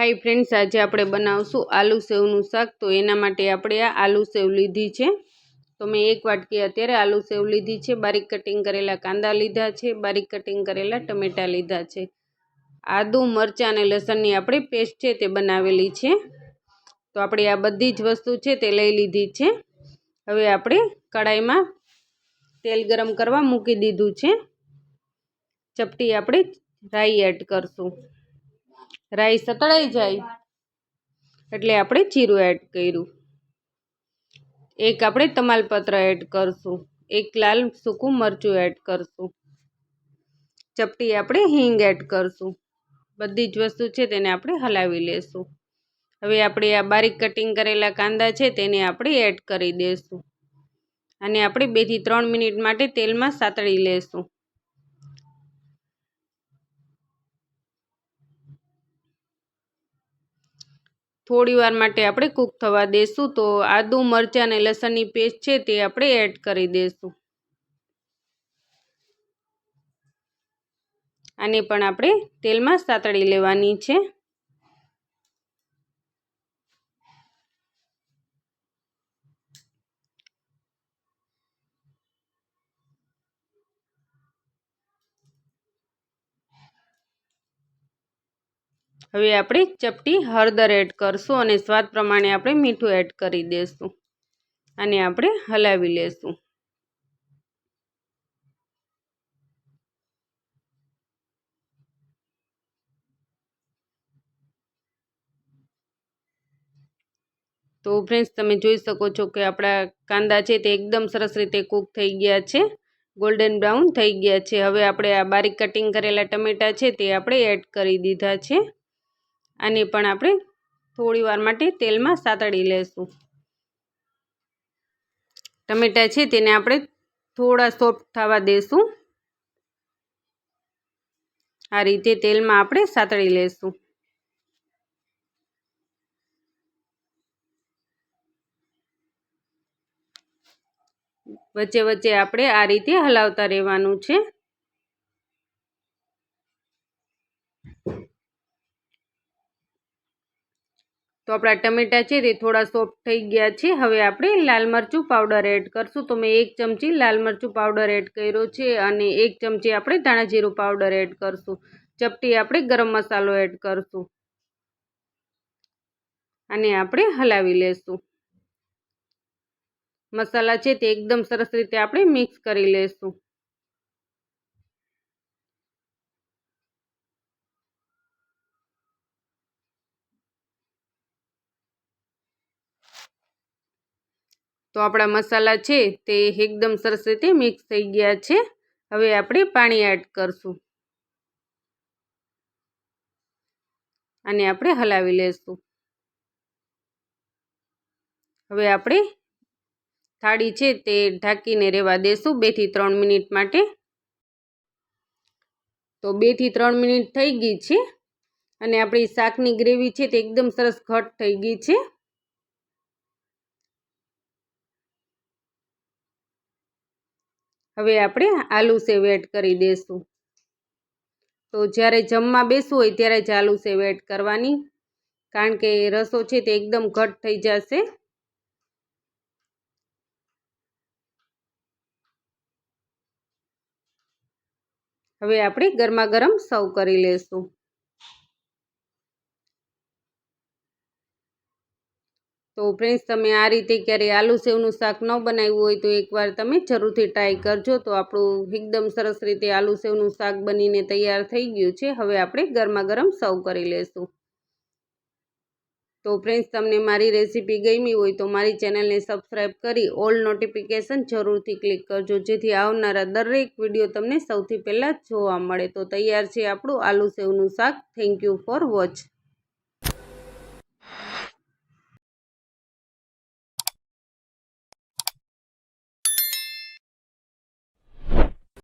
Hi friends, આજે આપણે બનાવશું આલુ સેવનું શાક. તો એના માટે આપણે આ આલુ સેવ લીધી છે. તો મેં એક વાટકી અત્યારે આલુ સેવ લીધી છે. બારીક કટિંગ કરેલા કાંદા લીધા છે. બારીક કટિંગ કરેલા ટમેટાં લીધા છે. આદુ, મરચાં અને લસણની આપણે પેસ્ટ છે તે બનાવેલી છે. તો આપણે આ બધી જ વસ્તુ છે તે લઈ લીધી છે. હવે આપણે કડાઈમાં તેલ ગરમ કરવા મૂકી દીધું છે. ચપટી આપણે રાઈ એડ કરશું. રાઈ સતળાઈ જાય. એટલે આપણે જીરું એડ કર્યું. એક આપણે તમાલપત્ર એડ કરશું. એક લાલ સૂકું મરચું એડ કરશું. ચપટી આપણે હિંગ એડ કરશું. બધી જ વસ્તુ છે તેને આપણે હલાવી લેશું. હવે આપણે આ બારીક કટિંગ કરેલા કાંદા છે તેને આપણે એડ કરી દઈશું અને આપણે બેથી ત્રણ મિનિટ માટે તેલમાં સાતળી લેશું. થોડી વાર માટે આપણે કૂક થવા દઈશું તો આદું, મરચાં અને લસણની પેસ્ટ છે તે આપણે એડ કરી દઈશું આને પણ આપણે તેલમાં સાતળી લેવાની છે. હવે આપણે ચપટી હળદર એડ કરશું અને સ્વાદ પ્રમાણે આપણે મીઠું એડ કરી દઈશું અને આપણે હલાવી લેશું. તો ફ્રેન્ડ્સ તમે જોઈ શકો છો કે આપણા કાંદા છે તે એકદમ સરસ રીતે કૂક થઈ ગયા છે. ગોલ્ડન બ્રાઉન થઈ ગયા છે. હવે આપણે આ બારીક કટિંગ કરેલા ટમેટા છે તે આપણે એડ કરી દીધા છે. આને પણ આપણે થોડી વાર માટે તેલમાં સાતળી લેશું. ટમેટા છે તેને આપણે થોડા સોફ્ટ થવા દેશું. આ રીતે તેલમાં આપણે સાતળી લેશું. વચ્ચે વચ્ચે આપણે આ રીતે હલાવતા રહેવાનું છે. તો આપણા ટમેટા છે તે થોડા સોફ્ટ થઈ ગયા છે. હવે આપણે લાલ મરચું પાવડર એડ કરશું. તો મેં એક ચમચી લાલ મરચું પાવડર એડ કર્યો છે અને એક ચમચી આપણે ધાણા જીરું પાવડર એડ કરશું. ચપટી આપણે ગરમ મસાલો એડ કરશું. અને આપણે હલાવી લેશું. મસાલા છે તે એકદમ સરસ રીતે આપણે મિક્સ કરી લેશું. તો આપણા મસાલા છે તે એકદમ સરસ રીતે મિક્સ થઈ ગયા છે. હવે આપણે પાણી એડ કરશું. અને આપણે હલાવી લેશું. હવે આપણે થાળી છે તે ઢાંકીને રહેવા દેશું બેથી ત્રણ મિનિટ માટે. તો બેથી ત્રણ મિનિટ થઈ ગઈ છે. અને આપણી શાકની ગ્રેવી છે તે એકદમ સરસ ઘટ થઈ ગઈ છે. હવે આપણે આલુ સેવ એડ કરી દઈશું તો જ્યારે જમવા બેસવું હોય ત્યારે જ આલુ સેવ એડ કરવાની, કારણ કે રસો છે તે એકદમ ઘટ થઈ જશે. હવે આપણે ગરમા ગરમ સર્વ કરી લેશું. તો ફ્રેન્ડ્સ તમે આ રીતે ક્યારેય આલુ સેવનું શાક ન બનાવ્યું હોય તો એકવાર તમે જરૂરથી ટ્રાય કરજો. તો આપણું એકદમ સરસ રીતે આલુ સેવનું શાક બનીને તૈયાર થઈ ગયું છે. હવે આપણે ગરમા ગરમ સર્વ કરી લેશું. તો ફ્રેન્ડ્સ તમને મારી રેસીપી ગમી હોય તો મારી ચેનલને સબસ્ક્રાઈબ કરી ઓલ નોટિફિકેશન જરૂરથી ક્લિક કરજો. જેથી આવનારા દરેક વીડિયો તમને સૌથી પહેલાં જોવા મળે. તો તૈયાર છે આપણું આલુ સેવનું શાક. Thank you for watch